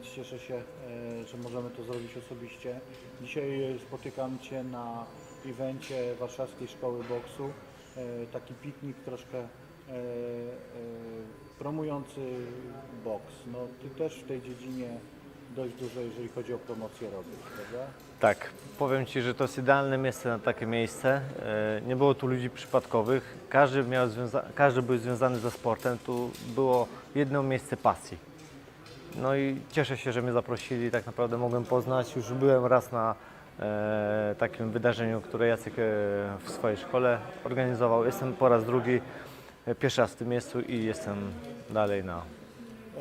e, porozmawiać. Cieszę się, e, że możemy to zrobić osobiście. Dzisiaj e, spotykam Cię na evencie Warszawskiej Szkoły Boksu. E, Taki piknik troszkę promujący boks. No, Ty też w tej dziedzinie dość dużo, jeżeli chodzi o promocję robisz, prawda? Tak, powiem Ci, że to jest idealne miejsce na takie miejsce. Nie było tu ludzi przypadkowych. Każdy, miał każdy był związany ze sportem. Tu było jedno miejsce pasji. No i cieszę się, że mnie zaprosili. Tak naprawdę mogłem poznać. Już byłem raz na e, takim wydarzeniu, które Jacek e, w swojej szkole organizował. Jestem po raz drugi, e, pierwszy raz w tym miejscu i jestem dalej na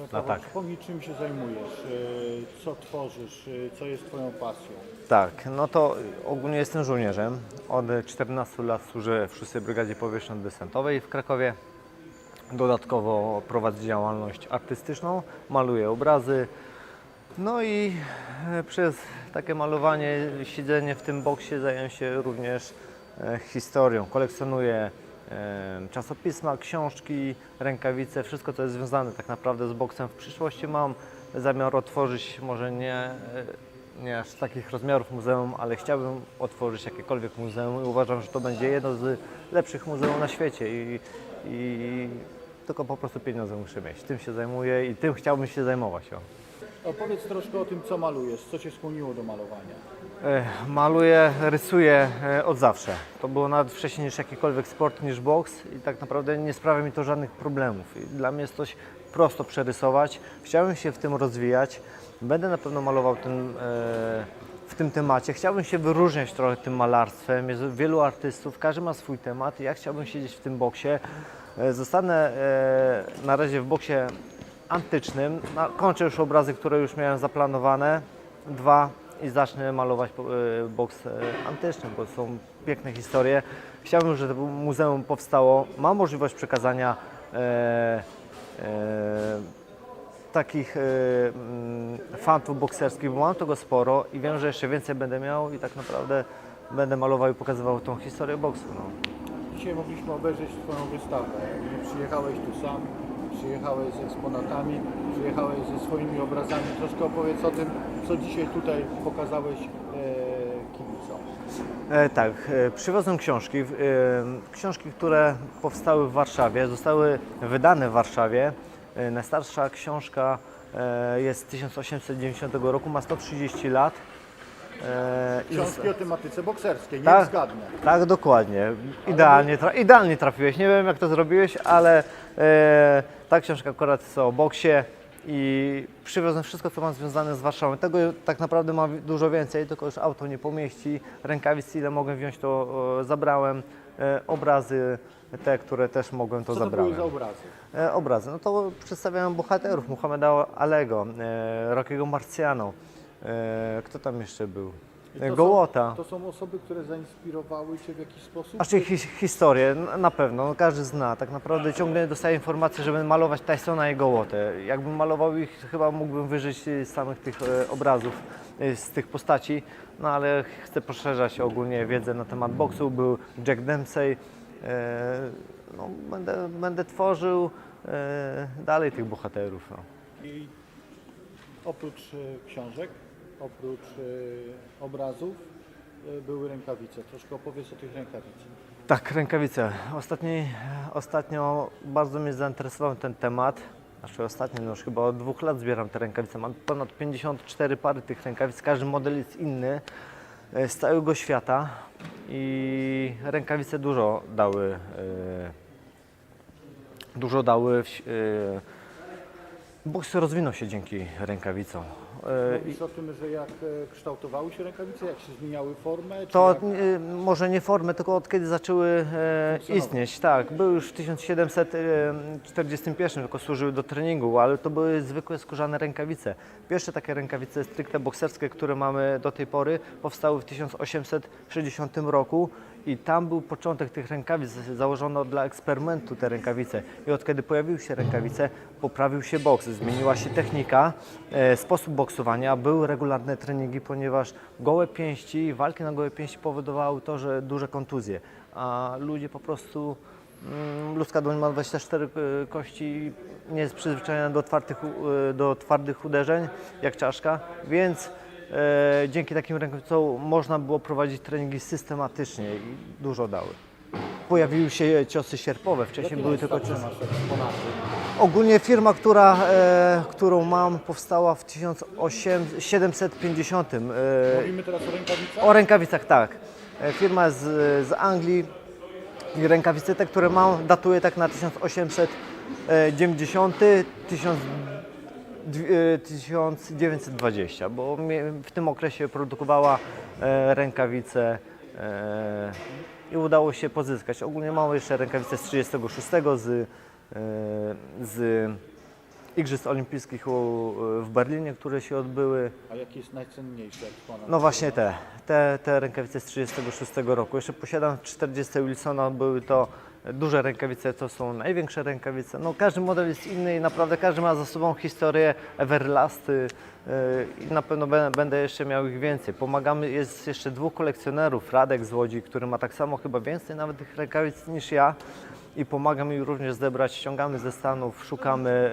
E, Paweł, tak. Przypomnij, czym się zajmujesz, e, co tworzysz, e, co jest Twoją pasją. Tak, no to ogólnie jestem żołnierzem. Od 14 lat służę w 6 Brygadzie Powietrzno-Desantowej w Krakowie. Dodatkowo prowadzę działalność artystyczną, maluję obrazy. No i e, przez takie malowanie, siedzenie w tym boksie zająłem się również e, historią. Kolekcjonuję e, czasopisma, książki, rękawice, wszystko co jest związane tak naprawdę z boksem. W przyszłości mam zamiar otworzyć może nie, nie aż takich rozmiarów muzeum, ale chciałbym otworzyć jakiekolwiek muzeum i uważam, że to będzie jedno z lepszych muzeum na świecie i, i tylko po prostu pieniądze muszę mieć. Tym się zajmuję i tym chciałbym się zajmować. O. Opowiedz troszkę o tym, co malujesz, co Cię skłoniło do malowania. Maluję, rysuję e, od zawsze. To było nawet wcześniej niż jakikolwiek sport, niż boks i tak naprawdę nie sprawia mi to żadnych problemów. I dla mnie jest coś prosto przerysować. Chciałbym się w tym rozwijać. Będę na pewno malował ten, e, tym temacie. Chciałbym się wyróżniać trochę tym malarstwem. Jest wielu artystów, każdy ma swój temat ja chciałbym siedzieć w tym boksie. E, Zostanę e, na razie w boksie antycznym. Kończę już obrazy, które już miałem zaplanowane. Dwa i zacznę malować e, boks antyczny, bo są piękne historie. Chciałbym, żeby to muzeum powstało. Mam możliwość przekazania takich e, mm, fantów bokserskich, bo mam tego sporo i wiem, że jeszcze więcej będę miał i tak naprawdę będę malował i pokazywał tą historię boksu. No. Dzisiaj mogliśmy obejrzeć Twoją wystawę. Nie Przyjechałeś tu sam, przyjechałeś z eksponatami, przyjechałeś ze swoimi obrazami. Troszkę opowiedz o tym, co dzisiaj tutaj pokazałeś e, kibicom. E, tak, e, przywiozłem książki. E, książki, które powstały w Warszawie, zostały wydane w Warszawie. E, najstarsza książka e, jest z 1890 roku, ma 130 lat. E, Książki o tematyce bokserskiej, nie Tak. zgadnę. Tak, dokładnie. Idealnie, tra- idealnie trafiłeś. Nie wiem, jak to zrobiłeś, ale e, ta książka akurat jest o boksie i przywiozłem wszystko, co mam związane z Warszawą. Tego tak naprawdę mam dużo więcej, tylko już auto nie pomieści. Rękawic, ile mogłem wziąć, to e, zabrałem. E, obrazy, te, które też mogłem, to Co to zabrałem. były za obrazy? E, obrazy. No to przedstawiałem bohaterów, Muhammeda Alego, e, Rockiego Marciano. E, kto tam jeszcze był? I to E, są- Gołota. To są osoby, które zainspirowały Cię w jakiś sposób? Znaczy his, historię, na pewno, no, każdy zna. Tak naprawdę ciągle dostaję informacje, żeby malować Tysona i Gołotę. Jakbym malował ich, chyba mógłbym wyżyć y, z samych tych e, obrazów, y, z tych postaci. No ale chcę poszerzać ogólnie wiedzę na temat boksu. Był Jack Dempsey. E, no, będę, będę tworzył e, dalej tych bohaterów. No. I oprócz e, książek, oprócz e, obrazów e, były rękawice. Troszkę opowiedz o tych rękawicach. Tak, rękawice. Ostatni, ostatnio bardzo mnie zainteresował ten temat. Znaczy ostatnio, no już chyba od dwóch lat zbieram te rękawice. Mam ponad 54 pary tych rękawic. Każdy model jest inny e, z całego świata i rękawice dużo dały. e, Dużo dały. e, Boks rozwinął się dzięki rękawicom. E, i- Mówisz o tym, że jak e, kształtowały się rękawice, jak się zmieniały formę? czy To jak... y, może nie formy, tylko od kiedy zaczęły e, istnieć. Tak, były już w 1741, tylko służyły do treningu, ale to były zwykłe skórzane rękawice. Pierwsze takie rękawice stricte bokserskie, które mamy do tej pory, powstały w 1860 roku i tam był początek tych rękawic. Założono dla eksperymentu te rękawice. I od kiedy pojawiły się rękawice, poprawił się boks, zmieniła się technika, e, sposób boksowania, były regularne treningi, ponieważ gołe pięści, walki na gołe pięści powodowały to, że duże kontuzje, a ludzie po prostu Mm, Ludzka dłoń ma 24 y, kości, nie jest przyzwyczajona do twardych, y, do twardych uderzeń, jak czaszka, więc e, dzięki takim rękawicom można było prowadzić treningi systematycznie i dużo dały. Pojawiły się ciosy sierpowe, wcześniej były tylko ciosy. Ogólnie firma, która, e, którą mam, powstała w 1750. E, Mówimy teraz o rękawicach? o rękawicach tak. E, Firma z, z Anglii i rękawice te, które mam, datuje tak na 1890, 1000, e, 1920, bo mnie w tym okresie produkowała e, rękawice e, i udało się pozyskać. Ogólnie mam jeszcze rękawice z 36 z, e, z Igrzysk Olimpijskich w Berlinie, które się odbyły. A jaki jest najcenniejszy eksponat? No właśnie te, te, te rękawice z 36 roku. Jeszcze posiadam 40 Wilsona, były to duże rękawice, to są największe rękawice. No każdy model jest inny i naprawdę każdy ma za sobą historię Everlasty yy, i na pewno bę- będę jeszcze miał ich więcej. Pomagamy, jest jeszcze dwóch kolekcjonerów, Radek z Łodzi, który ma tak samo chyba więcej nawet tych rękawic niż ja i pomaga mi również zebrać, ściągamy ze Stanów, szukamy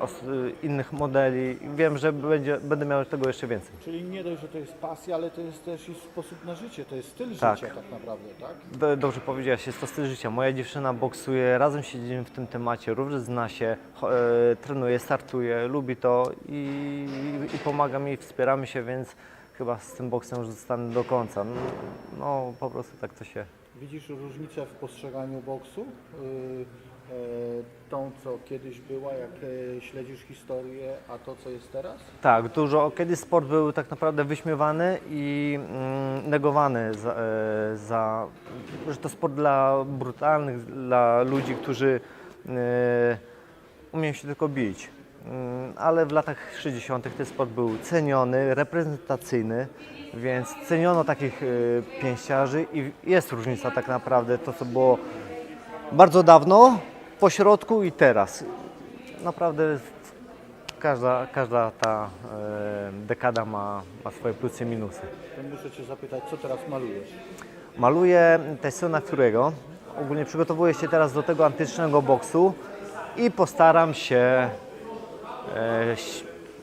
os- yy, innych modeli i wiem, że będzie, będę miał tego jeszcze więcej. Czyli nie dość, że to jest pasja, ale to jest też i sposób na życie, to jest styl Tak. życia tak naprawdę, tak? Do- Dobrze powiedziałeś, jest to styl życia. Moja dziewczyna boksuje, razem siedzimy w tym temacie, również zna się, e, trenuje, startuje, lubi to i, i pomaga mi, wspieramy się, więc chyba z tym boksem już zostanę do końca. No, no po prostu tak to się... Widzisz różnicę w postrzeganiu boksu? Yy, e, tą, co kiedyś była, jak e, śledzisz historię, a to, co jest teraz? Tak, dużo. Kiedyś sport był tak naprawdę wyśmiewany i mm, negowany za, e, za, że to sport dla brutalnych, dla ludzi, którzy e, umieją się tylko bić. Mm, ale w latach 60. ten sport był ceniony, reprezentacyjny, więc ceniono takich e, pięściarzy i jest różnica tak naprawdę to, co było bardzo dawno, po środku i teraz. Naprawdę każda, każda ta e, dekada ma, ma swoje plusy i minusy. Muszę Cię zapytać, co teraz malujesz? Maluję Tessona Fury'ego. Ogólnie przygotowuję się teraz do tego antycznego boksu i postaram się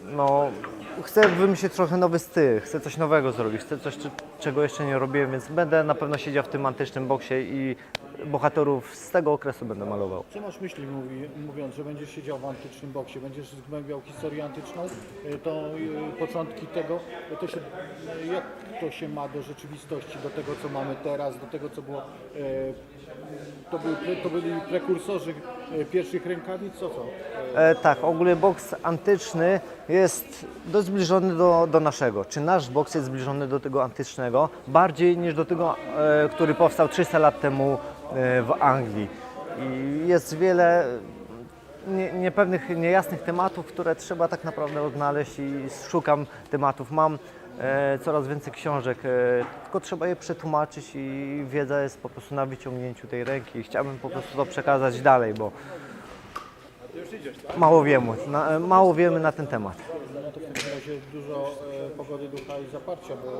no, chcę wymyślić trochę nowy styl, chcę coś nowego zrobić, chcę coś, czego jeszcze nie robiłem, więc będę na pewno siedział w tym antycznym boksie i bohaterów z tego okresu będę malował. Co masz myśli mówi, mówiąc, że będziesz siedział w antycznym boksie, będziesz zgłębiał historię antyczną, y, to y, początki tego, to się, jak to się ma do rzeczywistości, do tego, co mamy teraz, do tego, co było, to, był, to byli prekursorzy y, pierwszych rękawic, co co? E, tak, ogólnie boks antyczny jest dość zbliżony do, do naszego. Czy nasz boks jest zbliżony do tego antycznego? Bardziej niż do tego, e, który powstał 300 lat temu e, w Anglii. I jest wiele niepewnych, niejasnych tematów, które trzeba tak naprawdę odnaleźć i szukam tematów. Mam e, coraz więcej książek, e, tylko trzeba je przetłumaczyć i wiedza jest po prostu na wyciągnięciu tej ręki. Chciałbym po prostu to przekazać dalej, bo Mało wiemy, na, mało wiemy na ten temat. No to w takim razie dużo e, pogody ducha i zaparcia, bo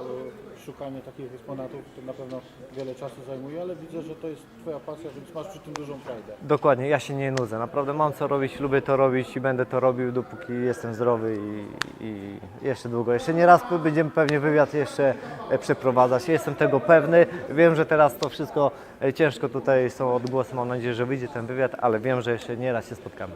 szukanie takich eksponatów to na pewno wiele czasu zajmuje, ale widzę, że to jest Twoja pasja, więc masz przy tym dużą frajdę. Dokładnie, ja się nie nudzę. Naprawdę mam co robić, lubię to robić i będę to robił, dopóki jestem zdrowy i, i jeszcze długo. Jeszcze nie raz będziemy pewnie wywiad jeszcze e, przeprowadzać. Jestem tego pewny. Wiem, że teraz to wszystko e, ciężko tutaj są odgłosy. Mam nadzieję, że wyjdzie ten wywiad, ale wiem, że jeszcze nie raz się spotkamy.